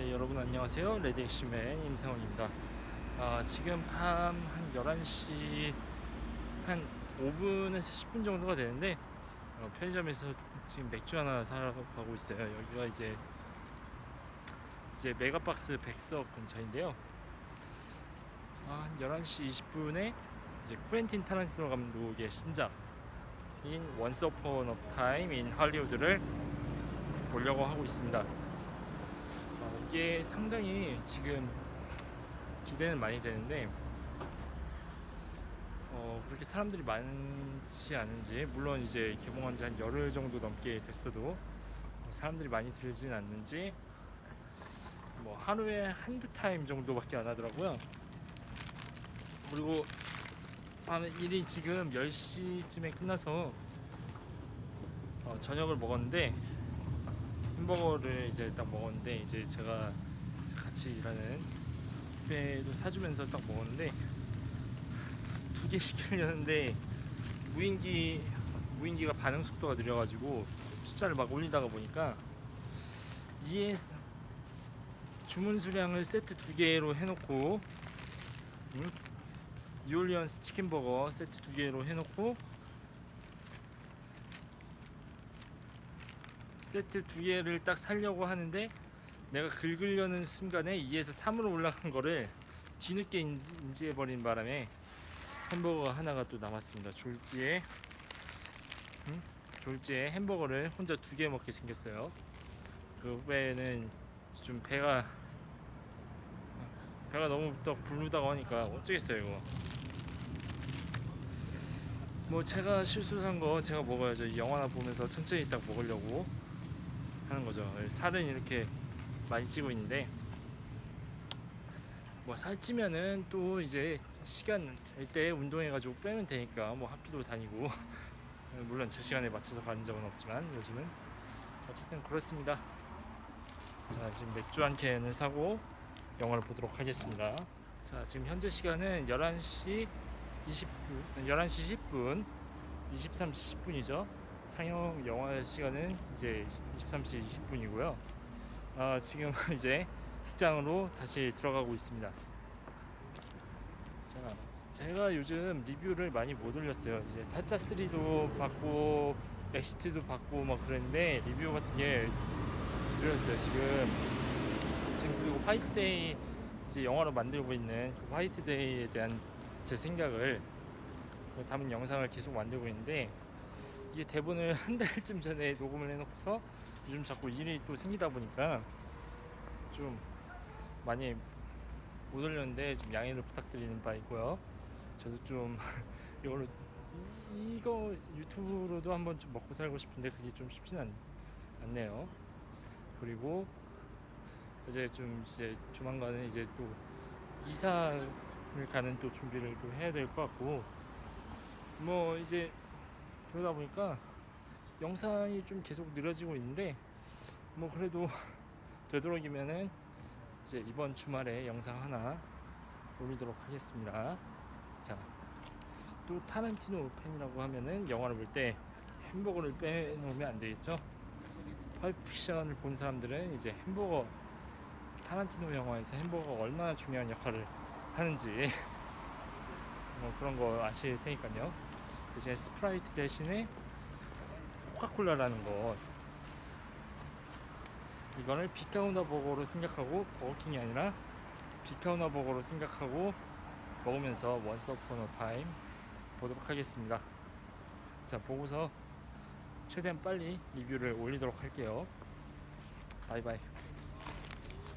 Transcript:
네, 여러분 안녕하세요. 레드액시맨 임상훈입니다. 아, 지금 밤 한 11시 한 5분에서 10분 정도가 되는데 어, 편의점에서 지금 맥주 하나 사러 가고 있어요. 여기가 이제 이제 메가박스 백석 근처인데요. 아, 한 11시 20분에 이제 쿠엔틴 타란티노 감독의 신작인 Once Upon a Time in Hollywood를 보려고 하고 있습니다. 어, 이게 상당히 지금 기대는 많이 되는데 어, 그렇게 사람들이 많지 않은지 물론 이제 개봉한 지 한 열흘 정도 넘게 됐어도 사람들이 많이 들진 않는지 뭐 하루에 한두 타임 정도밖에 안 하더라고요. 그리고 밤 일이 지금 10시쯤에 끝나서 어, 저녁을 먹었는데 햄버거를 이제 딱 먹었는데 이제 제가 같이 일하는 후배도 사주면서 딱 먹었는데 두 개 시키려는데 무인기 무인기가 반응 속도가 느려가지고 숫자를 막 올리다가 보니까 이에 주문 수량을 세트 두 개로 해놓고 음? 뉴올리언스 치킨버거 세트 두 개로 해놓고 세트 두 개를 딱 살려고 하는데 내가 긁으려는 순간에 2에서 3으로 올라간 거를 뒤늦게 인지, 인지해버린 바람에 햄버거 하나가 또 남았습니다. 졸지에 음? 졸지에 햄버거를 혼자 두 개 먹게 생겼어요. 그 후배는 좀 배가 배가 너무 또 부르다고 하니까 어쩌겠어요 이거. 뭐 제가 실수한 거 제가 먹어야죠. 이 영화나 보면서 천천히 딱 먹으려고 하는 거죠. 살은 이렇게 많이 찌고 있는데 뭐 살찌면은 또 이제 시간 될 때 운동해가지고 빼면 되니까 뭐 하피도 다니고 물론 제 시간에 맞춰서 가는 적은 없지만 요즘은 어쨌든 그렇습니다. 자 지금 맥주 한 캔을 사고 영화를 보도록 하겠습니다. 자 지금 현재 시간은 11시 20분, 11시 10분, 23시 10분이죠. 상영 영화 시간은 이제 23시 20분이고요. 아, 지금 이제 극장으로 다시 들어가고 있습니다. 자, 제가 요즘 리뷰를 많이 못 올렸어요. 이제 타짜 3도 받고 엑시트도 받고 막 그랬는데 리뷰 같은 게 느렸어요. 지금 지금 그리고 화이트데이 이제 영화로 만들고 있는 그 화이트데이에 대한 제 생각을 담은 영상을 계속 만들고 있는데 이게 대본을 한 달쯤 전에 녹음을 해놓고서 요즘 자꾸 일이 또 생기다 보니까 좀 많이 못 올렸는데 좀 양해를 부탁드리는 바이고요. 저도 좀 이걸로 이- 이거 유튜브로도 한번 좀 먹고 살고 싶은데 그게 좀 쉽지는 않, 않네요. 그리고 이제 좀 이제 조만간은 이제 또 이사를 가는 또 준비를 또 해야 될 것 같고 뭐 이제 그러다 보니까 영상이 좀 계속 느려지고 있는데 뭐 그래도 되도록이면은 이제 이번 주말에 영상 하나 올리도록 하겠습니다. 자, 또 타란티노 팬이라고 하면은 영화를 볼 때 햄버거를 빼놓으면 안 되겠죠? 펄픽션을 본 사람들은 이제 햄버거 타란티노 영화에서 햄버거가 얼마나 중요한 역할을 하는지 뭐 그런 거 아실 테니까요. 대신에 스프라이트 대신에 코카콜라라는 것 이거를 비카우나 버거로 생각하고 버거킹이 아니라 비카우나 버거로 생각하고 먹으면서 원스 어폰 어 타임 보도록 하겠습니다. 자 보고서 최대한 빨리 리뷰를 올리도록 할게요. 바이바이.